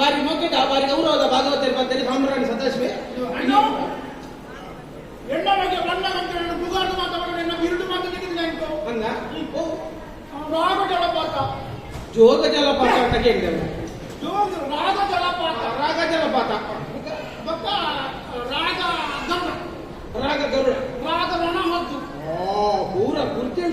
వారి మొక్కట వారి గౌరవದ భాగవత తెలిపి సాంబ్రాణి సంతోషమే ಎಣ್ಣ ಬಗ್ಗೆ ಬಣ್ಣ ಮತ್ತೆ ನನ್ನ ಮುಗಾಡು ಮಾತಾಡೋಣ ನನ್ನ ಬಿರುಡು ಮಾತು ತೆಗೆದಿಲ್ಲ ಅಂತ ಹಂಗ ರಾಗ ಜಲಪಾತ ಜೋಗ ಜಲಪಾತ ಅಂತ ಕೇಳಿದೆ ಜೋಗ ರಾಗ ಜಲಪಾತ ರಾಗ ಜಲಪಾತ ಮತ್ತ ರಾಗ ಗರುಡ ರಾಗ ಗರುಡ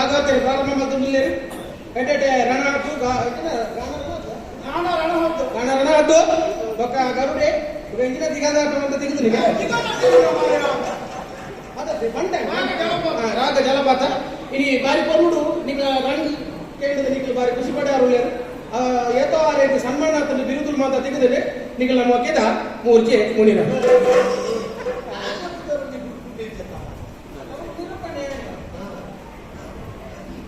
ಭಾಗವತರಿ ಪ್ರಾರಂಭ ಮತ್ತು ಮುಲ್ಲೇರಿ ಎಟೆಟೆ ರಣ ರಣ ರಣ ಬೊಕ್ಕ ಗರುಡೆ ಅಂತ ತೆಗೆದು ರಾಗ ಜಲಪಾತ ಇಲ್ಲಿ ಬಾರಿ ನಿಮ್ಮ ಕೇಳಿದ ಬಾರಿ ಖುಷಿ ಪಡ್ಯಾರು ಏತೋ ಆ ರೀತಿ ಸನ್ಮಾನ ಬಿರುದು ತೆಗೆದರೆ ನಮ್ಮ ಮೂರ್ಜೆ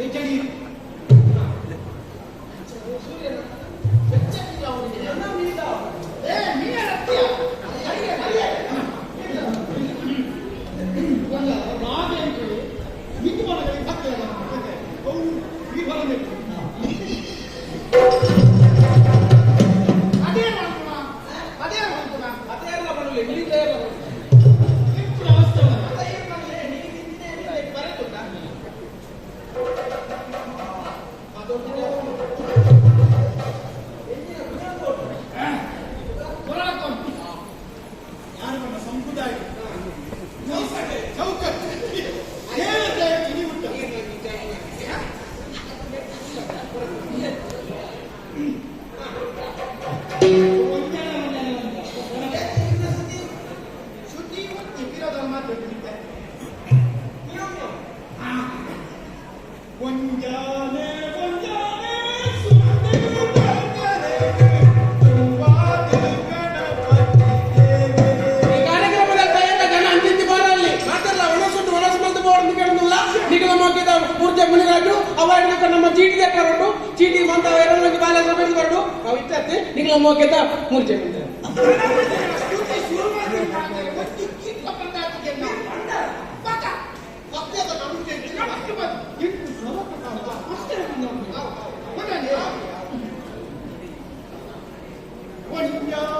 They tell you, ಇದಾಗಿದೆ ಅಂತ ವೈರಲ್ ಬಾಲಾಜಿ ಬೆಳೆದು ಬರಡು ನಾವು ಇತ್ತೆ ನಿಂಗೆ ನಮ್ಮ ಹೋಗಿ ಮೂರ್ಜೆ ಬಿಡ್ತಾರೆ Yeah.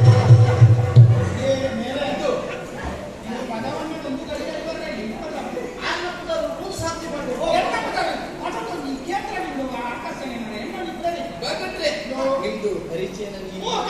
Christian